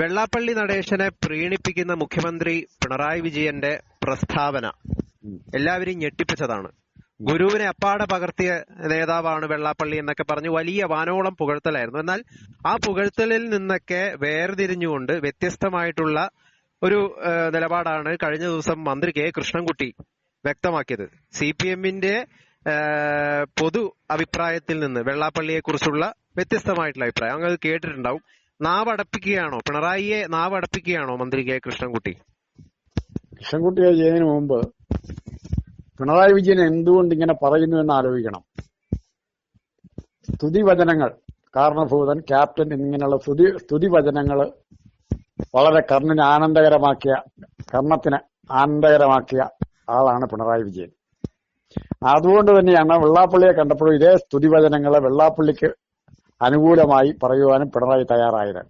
വെള്ളാപ്പള്ളി നടേശനെ പ്രീണിപ്പിക്കുന്ന മുഖ്യമന്ത്രി പിണറായി വിജയന്റെ പ്രസ്താവന. എല്ലാവരും ഞെട്ടിപ്പിച്ചതാണ്. ഗുരുവിനെ അപ്പാടെ പകർത്തിയ നേതാവാണ് വെള്ളാപ്പള്ളി എന്നൊക്കെ പറഞ്ഞു വലിയ വാനോളം പുകഴ്ത്തലായിരുന്നു. എന്നാൽ ആ പുകഴ്ത്തലിൽ നിന്നൊക്കെ വേർതിരിഞ്ഞുകൊണ്ട് വ്യത്യസ്തമായിട്ടുള്ള ഒരു നിലപാടാണ് കഴിഞ്ഞ ദിവസം മന്ത്രി കെ. കൃഷ്ണൻകുട്ടി വ്യക്തമാക്കിയത്. സി പി എമ്മിന്റെ പൊതു അഭിപ്രായത്തിൽ നിന്ന് വെള്ളാപ്പള്ളിയെ കുറിച്ചുള്ള വ്യത്യസ്തമായിട്ടുള്ള അഭിപ്രായം. അങ്ങ് കേട്ടിട്ടുണ്ടാവും. നാവടപ്പിക്കുകയാണോ? പിണറായിയെ നാവടപ്പിക്കുകയാണോ മന്ത്രി കെ കൃഷ്ണൻകുട്ടി? കൃഷ്ണൻകുട്ടി ചെയ്യുന്നതിന് മുമ്പ് പിണറായി വിജയൻ എന്തുകൊണ്ട് ഇങ്ങനെ പറയുന്നു എന്ന് ആലോചിക്കണം. സ്തുതിവചനങ്ങൾ കാരണഭൂതൻ ക്യാപ്റ്റൻ എന്നിങ്ങനെയുള്ള സ്തുതി സ്തുതിവചനങ്ങൾ വളരെ കർണിന് ആനന്ദകരമാക്കിയ കർണത്തിന് ആനന്ദകരമാക്കിയ ആളാണ് പിണറായി വിജയൻ. അതുകൊണ്ട് തന്നെയാണ് വെള്ളാപ്പള്ളിയെ കണ്ടപ്പോഴും ഇതേ സ്തുതിവചനങ്ങളെ വെള്ളാപ്പള്ളിക്ക് അനുകൂലമായി പറയുവാനും പിണറായി തയ്യാറായത്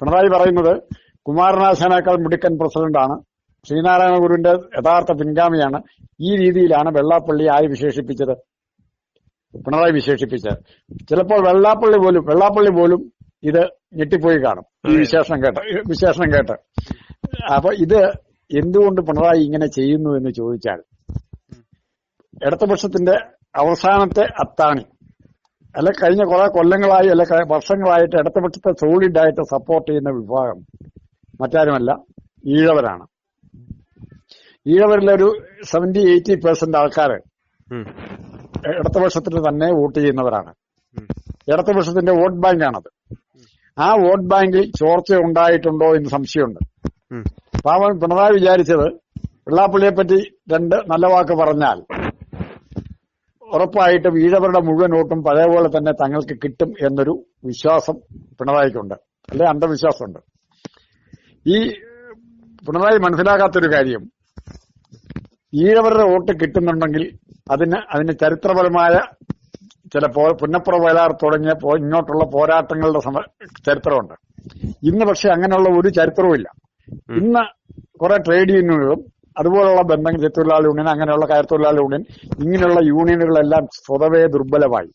പിണറായി പറയുന്നത് കുമാരനാശാനേക്കാൾ മിടുക്കൻ പ്രസിഡന്റാണ്. ശ്രീനാരായണ ഗുരുവിന്റെ യഥാർത്ഥ പിൻഗാമിയാണ്. ഈ രീതിയിലാണ് വെള്ളാപ്പള്ളി ആയി വിശേഷിപ്പിച്ചത്? പിണറായി വിശേഷിപ്പിച്ചത്. ചിലപ്പോൾ വെള്ളാപ്പള്ളി പോലും വെള്ളാപ്പള്ളി പോലും ഇത് ഞെട്ടിപ്പോയി കാണും. ഈ വിശേഷണം കേട്ട് വിശേഷണം കേട്ട്. അപ്പൊ ഇത് എന്തുകൊണ്ട് പിണറായി ഇങ്ങനെ ചെയ്യുന്നു എന്ന് ചോദിച്ചാൽ ഇടതുപക്ഷത്തിന്റെ അവസാനത്തെ അത്താണി അല്ലെ കഴിഞ്ഞ കുറെ കൊല്ലങ്ങളായി അല്ലെ വർഷങ്ങളായിട്ട് ഇടതുപക്ഷത്തെ സോളിഡ് ആയിട്ട് സപ്പോർട്ട് ചെയ്യുന്ന വിഭാഗം മറ്റാരുമല്ല ഈഴവരാണ് ഈഴവരിലൊരു സെവന്റി എയ്റ്റി പെർസെന്റ് ആൾക്കാർ. ഇടതുപക്ഷത്തിന് തന്നെ വോട്ട് ചെയ്യുന്നവരാണ്. ഇടതുപക്ഷത്തിന്റെ വോട്ട് ബാങ്കാണത് ആ വോട്ട് ബാങ്കിൽ ചോർച്ച ഉണ്ടായിട്ടുണ്ടോ എന്ന് സംശയമുണ്ട്. പാവൻ പിണറായി വിചാരിച്ചത് വെള്ളാപ്പള്ളിയെ പറ്റി രണ്ട് നല്ല വാക്ക് പറഞ്ഞാൽ ഉറപ്പായിട്ടും ഈഴവരുടെ മുഴുവൻ വോട്ടും പഴയപോലെ തന്നെ തങ്ങൾക്ക് കിട്ടും എന്നൊരു വിശ്വാസം പിണറായിക്കുണ്ട്. അല്ലെ? അന്ധവിശ്വാസമുണ്ട്. ഈ പിണറായി മനസ്സിലാക്കാത്തൊരു കാര്യം. ഈഴവരുടെ വോട്ട് കിട്ടുന്നുണ്ടെങ്കിൽ അതിന് അതിന് ചരിത്രപരമായ ചില പോ പുന്നപ്പുറ വയലാർ തുടങ്ങിയ ഇങ്ങോട്ടുള്ള പോരാട്ടങ്ങളുടെ സമ- ചരിത്രമുണ്ട്. ഇന്ന് പക്ഷെ അങ്ങനെയുള്ള ഒരു ചരിത്രവുമില്ല. ഇന്ന് കുറെ ട്രേഡ് യൂണിയനുകളും അതുപോലുള്ള ബന്ധങ്ങൾ തൊഴിലാളി യൂണിയൻ അങ്ങനെയുള്ള കയർ തൊഴിലാളി യൂണിയൻ ഇങ്ങനെയുള്ള യൂണിയനുകളെല്ലാം സ്വതവേ ദുർബലമായി.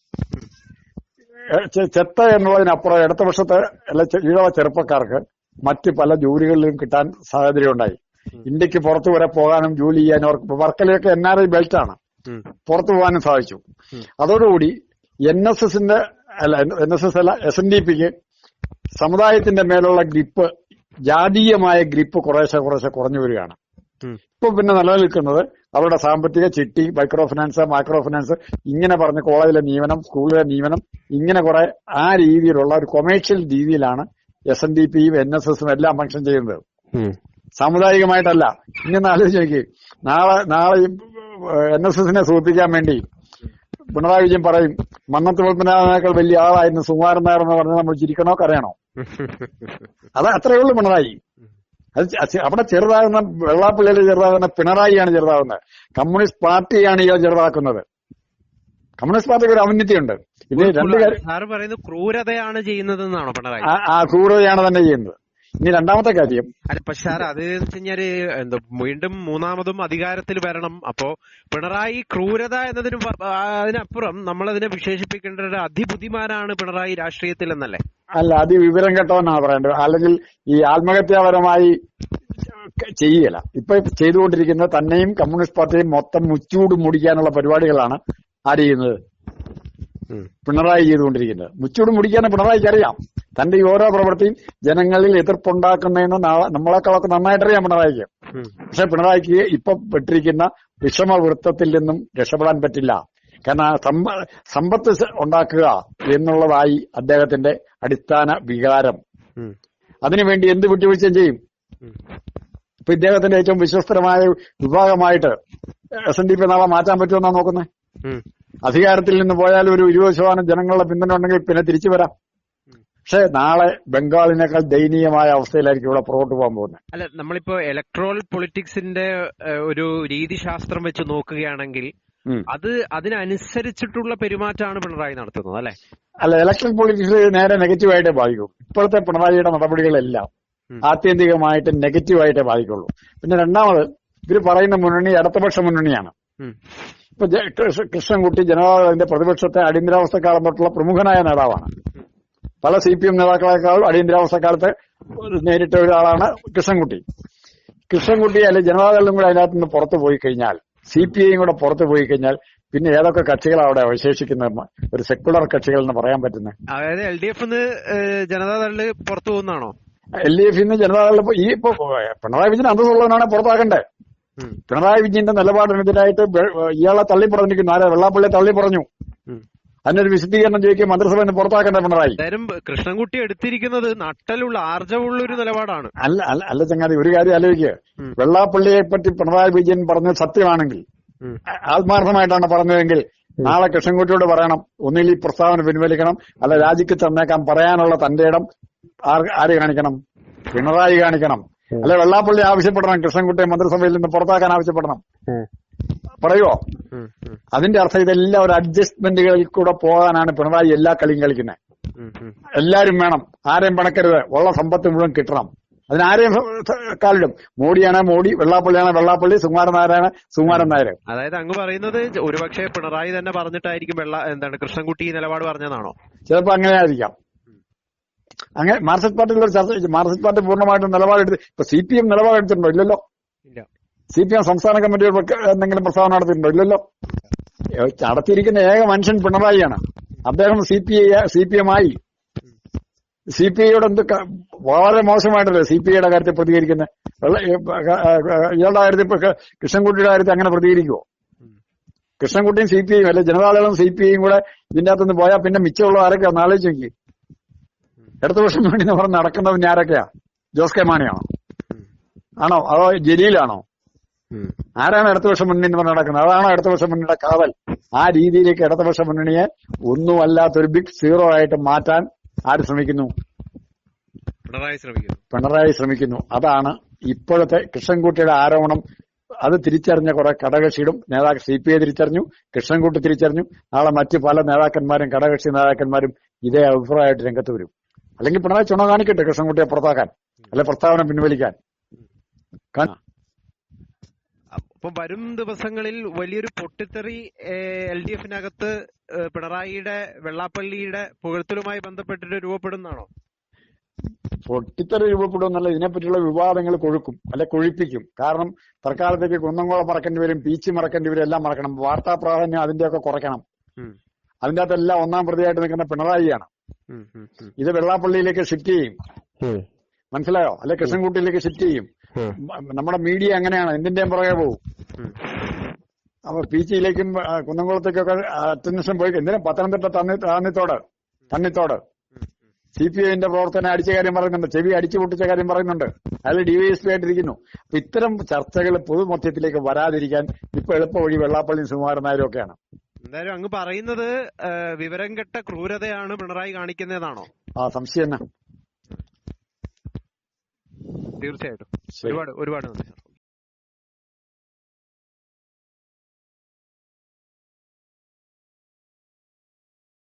ചെത്ത എന്നുള്ളതിനപ്പുറം ഇടതുപക്ഷത്തെ അല്ല ഈഴവ ചെറുപ്പക്കാർക്ക് മറ്റ് പല ജോലികളിലും കിട്ടാൻ സാഹചര്യം ഉണ്ടായി ഇന്ത്യയ്ക്ക് പുറത്തു വരെ പോകാനും ജോലി ചെയ്യാനും അവർക്ക് വർക്കലയൊക്കെ എൻ ആർ ഐ ബെൽറ്റാണ് ആണ്. പുറത്തു പോകാനും സാധിച്ചു. അതോടുകൂടി എൻ എസ് എസിന്റെ അല്ല എൻ എസ് എസ് അല്ല എസ് എൻ ഡി പിക്ക് സമുദായത്തിന്റെ മേലുള്ള ഗ്രിപ്പ് ജാതീയമായ ഗ്രിപ്പ് കുറേശ്ശെ കുറേശ്ശെ കുറഞ്ഞു വരികയാണ്. ഇപ്പൊ പിന്നെ നിലനിൽക്കുന്നത് അവരുടെ സാമ്പത്തിക ചിട്ടി മൈക്രോ ഫിനാൻസ് മൈക്രോ ഫിനാൻസ് ഇങ്ങനെ പറഞ്ഞ് കോളേജിലെ നിയമനം സ്കൂളിലെ നിയമനം ഇങ്ങനെ കുറെ ആ രീതിയിലുള്ള ഒരു കൊമേഴ്ഷ്യൽ രീതിയിലാണ് എസ് എൻ ഡി പിയും എൻ എസ് എസും എല്ലാം ഫംഗ്ഷൻ ചെയ്യുന്നത്. സാമുദായികമായിട്ടല്ല. ഒന്ന് ആലോചിച്ച് നോക്കി നാളെ നാളെ എൻ എസ് എസിനെ സൂചിപ്പിക്കാൻ വേണ്ടി പിണറായി വിജയൻ പറയും മന്നത്ത് പത്മനാഭനേക്കാൾ വലിയ ആളായിരുന്നു സുകുമാരൻ നായർ എന്ന് പറഞ്ഞാൽ നമ്മൾ ചിരിക്കണോ കരയണോ? അത് അത്രയേ ഉള്ളൂ പിണറായി. അത് അവിടെ ചെറുതാകുന്ന വെള്ളാപ്പള്ളിയിൽ ചെറുതാകുന്ന പിണറായിയാണ് ചെറുതാകുന്നത്. കമ്മ്യൂണിസ്റ്റ് പാർട്ടിയാണ് ഇയാൾ ചെറുതാക്കുന്നത്. കമ്മ്യൂണിസ്റ്റ് പാർട്ടിക്ക് ഒരു ഔന്നത്യമുണ്ട് ഇത് രണ്ട് കാര്യം സാറ് പറയുന്നത് ക്രൂരതയാണ് ചെയ്യുന്നതെന്നാണോ പിണറായി? ആ- ക്രൂരതയാണ് തന്നെ ചെയ്യുന്നത്. ഇനി രണ്ടാമത്തെ കാര്യം അല്ല പക്ഷെ സാർ അത് കഴിഞ്ഞാൽ എന്താ വീണ്ടും മൂന്നാമതും അധികാരത്തിൽ വരണം. അപ്പോ പിണറായി ക്രൂരത എന്നതിനും അതിനപ്പുറം നമ്മൾ അതിനപ്പുറം നമ്മളതിനെ വിശേഷിപ്പിക്കേണ്ട ഒരു അതിബുദ്ധിമാനാണ് പിണറായി രാഷ്ട്രീയത്തിൽ എന്നല്ലേ അല്ല അത് വിവരം കേട്ടവനാണ് പറയേണ്ടത്. അല്ലെങ്കിൽ ഈ ആത്മഹത്യാപരമായി ചെയ്യല. ഇപ്പൊ ചെയ്തുകൊണ്ടിരിക്കുന്നത് തന്നെയും കമ്മ്യൂണിസ്റ്റ് പാർട്ടിയും മൊത്തം മുച്ചൂട് മുടിക്കാനുള്ള പരിപാടികളാണ് ആര് ചെയ്യുന്നത് പിണറായി ചെയ്തുകൊണ്ടിരിക്കുന്നത്. മുച്ചൂട് മുടിക്കാൻ പിണറായിക്ക് അറിയാം. തന്റെ ഈ ഓരോ പ്രവൃത്തിയും ജനങ്ങളിൽ എതിർപ്പുണ്ടാക്കുന്നതെന്ന് നമ്മളെക്കാളൊക്കെ നന്നായിട്ട് നന്നായിട്ടറിയാം പിണറായിക്ക്. പക്ഷെ പിണറായിക്ക് ഇപ്പൊ പെട്ടിരിക്കുന്ന വിഷമവൃത്തത്തിൽ നിന്നും രക്ഷപ്പെടാൻ പറ്റില്ല. കാരണം ആ സമ്പ- സമ്പത്ത് ഉണ്ടാക്കുക എന്നുള്ളതായി അദ്ദേഹത്തിന്റെ അടിസ്ഥാന വികാരം. അതിനുവേണ്ടി എന്ത് വിട്ടുവീഴ്ചയും ചെയ്യും. ഇപ്പൊ ഇദ്ദേഹത്തിന്റെ ഏറ്റവും വിശ്വസ്തരമായ വിഭാഗമായിട്ട് എസ് എൻ ഡി പി നാളെ മാറ്റാൻ പറ്റുമെന്നാ നോക്കുന്നത്. അധികാരത്തിൽ നിന്ന് പോയാൽ ഒരു ഇരുപത് ശതമാനം ജനങ്ങളുടെ പിന്തുണ ഉണ്ടെങ്കിൽ പിന്നെ തിരിച്ചു വരാം പക്ഷെ നാളെ ബംഗാളിനേക്കാൾ ദയനീയമായ അവസ്ഥയിലായിരിക്കും ഇവിടെ പുറകോട്ട് പോകാൻ പോകുന്നത് അല്ല നമ്മളിപ്പോ ഇലക്ട്രോൾ പൊളിറ്റിക്സിന്റെ ഒരു രീതിശാസ്ത്രം വെച്ച് നോക്കുകയാണെങ്കിൽ. അത് അതിനനുസരിച്ചിട്ടുള്ള പെരുമാറ്റമാണ് പിണറായി നടത്തുന്നത് അല്ലെ? അല്ല ഇലക്ഷൻ പൊളിറ്റിക്സ് നേരെ നെഗറ്റീവായിട്ടേ ബാധിക്കൂ. ഇപ്പോഴത്തെ പിണറായിയുടെ നടപടികളെല്ലാം. ആത്യന്തികമായിട്ട് നെഗറ്റീവായിട്ടേ ബാധിക്കുള്ളൂ. പിന്നെ രണ്ടാമത് ഇവർ പറയുന്ന മുന്നണി ഇടതുപക്ഷ മുന്നണിയാണ്. ഇപ്പൊ കൃഷ്ണൻകുട്ടി ജനതാദളിന്റെ പ്രതിപക്ഷത്തെ അടിയന്തരാവസ്ഥ കാലം തൊട്ടുള്ള പ്രമുഖനായ നേതാവാണ്. പല സി പി എം നേതാക്കളെക്കാളും അടിയന്തരാവസ്ഥ കാലത്ത് നേരിട്ട ഒരാളാണ് കൃഷ്ണൻകുട്ടി. കൃഷ്ണൻകുട്ടി അല്ലെങ്കിൽ ജനതാദളും കൂടെ അതിനകത്ത് നിന്ന് പുറത്തു പോയി കഴിഞ്ഞാൽ സി പി ഐയും കൂടെ പുറത്തു പോയി കഴിഞ്ഞാൽ പിന്നെ ഏതൊക്കെ കക്ഷികളാണ് അവിടെ അവശേഷിക്കുന്ന ഒരു സെക്കുലർ കക്ഷികൾ എന്ന് പറയാൻ പറ്റുന്നത് അതായത് എൽ ഡി എഫ് ജനതാദളിൽ പുറത്തു പോകുന്നതാണോ? എൽ ഡി എഫിൽ നിന്ന് ജനതാദൾ ഈ ഇപ്പൊ പിണറായി വിജയൻ അന്തസ്സുള്ളവനാണ് പുറത്താക്കണ്ടേ. പിണറായി വിജയന്റെ നിലപാടിനെതിരായിട്ട് ഇയാളെ തള്ളി പറഞ്ഞിരിക്കുന്നു ആരെ? വെള്ളാപ്പള്ളിയെ തള്ളി പറഞ്ഞു ഉം. അതിനൊരു വിശദീകരണം ചോദിക്കും മന്ത്രിസഭ പുറത്താക്കേണ്ട പുറത്താക്കണ്ടേ പിണറായി? എന്തായാലും കൃഷ്ണൻകുട്ടി എടുത്തിരിക്കുന്നത് നട്ടലുള്ള ആർജവുള്ള ഒരു നിലപാടാണ്. അല്ല അല്ല അല്ല ചങ്ങാതി ഒരു കാര്യം ആലോചിക്കുക. വെള്ളാപ്പള്ളിയെ പറ്റി പിണറായി വിജയൻ പറഞ്ഞത് സത്യമാണെങ്കിൽ ആത്മാർത്ഥമായിട്ടാണ് പറഞ്ഞതെങ്കിൽ നാളെ കൃഷ്ണൻകുട്ടിയോട് പറയണം ഒന്നിൽ ഈ പ്രസ്താവന പിൻവലിക്കണം അല്ല രാജിക്ക് തന്നേക്കാൻ പറയാനുള്ള തന്റെ ഇടം ആര് കാണിക്കണം? പിണറായി കാണിക്കണം. അല്ലെ വെള്ളാപ്പള്ളി ആവശ്യപ്പെടണം കൃഷ്ണൻകുട്ടിയെ മന്ത്രിസഭയിൽ നിന്ന് പുറത്താക്കാൻ ആവശ്യപ്പെടണം. ഉം, അതിന്റെ അർത്ഥം ഇതെല്ലാം ഒരു അഡ്ജസ്റ്റ്മെന്റുകളിൽ കൂടെ പോകാനാണ് പിണറായി എല്ലാ കളിയും കളിക്കുന്നത്. എല്ലാരും വേണം. ആരെയും പണക്കരുത്. ഉള്ള സമ്പത്ത് മുഴുവൻ കിട്ടണം. അതിനാരെയും കാലിടും. മോഡിയാണ് മോഡി വെള്ളാപ്പള്ളിയാണ് വെള്ളാപ്പള്ളി സുകുമാരൻ നായരാണ് സുകുമാരൻ നായർ. അതായത് അങ്ങ് പറയുന്നത് ഒരുപക്ഷെ പിണറായി തന്നെ പറഞ്ഞിട്ടായിരിക്കും വെള്ള എന്താണ് കൃഷ്ണൻകുട്ടി നിലപാട് പറഞ്ഞതാണോ ചിലപ്പോ അങ്ങനെ ആയിരിക്കാം അങ്ങനെ മാർസിസ്റ്റ് പാർട്ടിയിൽ ഒരു ചർച്ച മാർക്സിസ്റ്റ് പാർട്ടി പൂർണമായിട്ടും നിലപാടെടുത്ത് ഇപ്പൊ സി പി എം നിലപാടെടുത്തിട്ടുണ്ടോ? ഇല്ലല്ലോ. ഇല്ല. സി പി എം സംസ്ഥാന കമ്മിറ്റി എന്തെങ്കിലും പ്രസ്താവന നടത്തിയിട്ടുണ്ടോ? ഇല്ലല്ലോ. ഏ, നടത്തിയിരിക്കുന്ന ഏക മനുഷ്യൻ പിണറായിയാണ്. അദ്ദേഹം C P I C P M ആയി. സി പി ഐയോട് എന്ത് വളരെ മോശമായിട്ടല്ലേ സി പി ഐയുടെ കാര്യത്തിൽ പ്രതികരിക്കുന്നത് ഇയാളുടെ കാര്യത്തിൽ കൃഷ്ണൻകുട്ടിയുടെ കാര്യത്തിൽ അങ്ങനെ പ്രതികരിക്കുമോ കൃഷ്ണൻകുട്ടിയും സി പി ഐയും അല്ലെ ജനതാദളും സി പി ഐയും കൂടെ ഇതിന്റെ അകത്തുനിന്ന് പോയാൽ പിന്നെ മിച്ചമുള്ള ആരൊക്കെ ഒന്ന് ആലോചിച്ച് നോക്കി ഇടതുപക്ഷം വേണ്ടി എന്ന് പറഞ്ഞ് നടക്കുന്നത് പിന്നെ ആരൊക്കെയാ? ജോസ് കെ മാണിയാണോ? ആണോ? അതോ ജലീലാണോ. ആരാണ് ഇടതുപക്ഷ മുന്നിൽ പറഞ്ഞ് നടക്കുന്നത്? അതാണോ വർഷം മുന്നേ കാവൽ? ആ രീതിയിലേക്ക് ഇടതുപക്ഷ മുന്നണിയെ ഒന്നുമല്ലാത്തൊരു ബിഗ് സീറോ ആയിട്ട് മാറ്റാൻ ആര് ശ്രമിക്കുന്നു? പിണറായി ശ്രമിക്കുന്നു. പിണറായി ശ്രമിക്കുന്നു. അതാണ് ഇപ്പോഴത്തെ കൃഷ്ണൻകുട്ടിയുടെ ആരോപണം. അത് തിരിച്ചറിഞ്ഞ കുറെ ഘടകക്ഷികളും നേതാക്കൾ സി പി ഐ തിരിച്ചറിഞ്ഞു കൃഷ്ണൻകുട്ടി തിരിച്ചറിഞ്ഞു. നാളെ മറ്റു പല നേതാക്കന്മാരും ഘടകകക്ഷി നേതാക്കന്മാരും ഇതേ അഭിപ്രായമായിട്ട് രംഗത്ത് വരും. അല്ലെങ്കിൽ പിണറായി ചുണ കാണിക്കട്ടെ കൃഷ്ണൻകുട്ടിയെ പുറത്താക്കാൻ അല്ലെ പ്രസ്താവന പിൻവലിക്കാൻ. അപ്പൊ വരും ദിവസങ്ങളിൽ വലിയൊരു പൊട്ടിത്തെറി എൽ ഡി എഫിനകത്ത് പിണറായിയുടെ വെള്ളാപ്പള്ളിയുടെ പുകഴ്ത്തലുമായി ബന്ധപ്പെട്ടിട്ട് രൂപപ്പെടുന്നതാണോ? പൊട്ടിത്തെറി രൂപപ്പെടുമെന്നല്ല ഇതിനെപ്പറ്റിയുള്ള വിവാദങ്ങൾ കൊഴുക്കും അല്ലെ കൊഴിപ്പിക്കും. കാരണം തൽക്കാലത്തേക്ക് കുന്നംകുളം മറക്കേണ്ടി വരും പീച്ചി മറക്കേണ്ടി വരും എല്ലാം മറക്കണം. വാർത്താ പ്രാധാന്യം അതിന്റെയൊക്കെ കുറയ്ക്കണം. അതിന്റെ അകത്തെല്ലാം ഒന്നാം പ്രതിയായിട്ട് നിൽക്കുന്ന പിണറായിയാണ്. ഇത് വെള്ളാപ്പള്ളിയിലേക്ക് ഷിഫ്റ്റ് ചെയ്യും. മനസ്സിലായോ? അല്ലെ കൃഷ്ണൻകുട്ടിയിലേക്ക് ഷിഫ്റ്റ് ചെയ്യും. നമ്മുടെ മീഡിയ അങ്ങനെയാണ് എന്തിന്റെയും പുറകെ പോകും. അപ്പൊ പീച്ചിയിലേക്കും കുന്നംകുളത്തേക്കൊക്കെ അറ്റൻഷൻ പോയി എന്തിനാ പത്തനംതിട്ട തന്നി താന്നിത്തോട് തന്നിത്തോട് സി പി ഐന്റെ പ്രവർത്തനം അടിച്ച കാര്യം പറയുന്നുണ്ട്. ചെവി അടിച്ചു പൊട്ടിച്ച കാര്യം പറയുന്നുണ്ട്. അതിൽ ഡിവൈഎസ്പി ആയിട്ടിരിക്കുന്നു. അപ്പൊ ഇത്തരം ചർച്ചകൾ പൊതുമധ്യത്തിലേക്ക് വരാതിരിക്കാൻ ഇപ്പൊ എളുപ്പ വഴി വെള്ളാപ്പള്ളി സുകുമാരൻ നായരും ഒക്കെയാണ്. എന്തായാലും അങ്ങ് പറയുന്നത് വിവരം കെട്ട ക്രൂരതയാണ് പിണറായി കാണിക്കുന്നതാണോ? ആ സംശയം തീർച്ചയായിട്ടും. ഒരുപാട് ഒരുപാട് നന്ദി സാർ.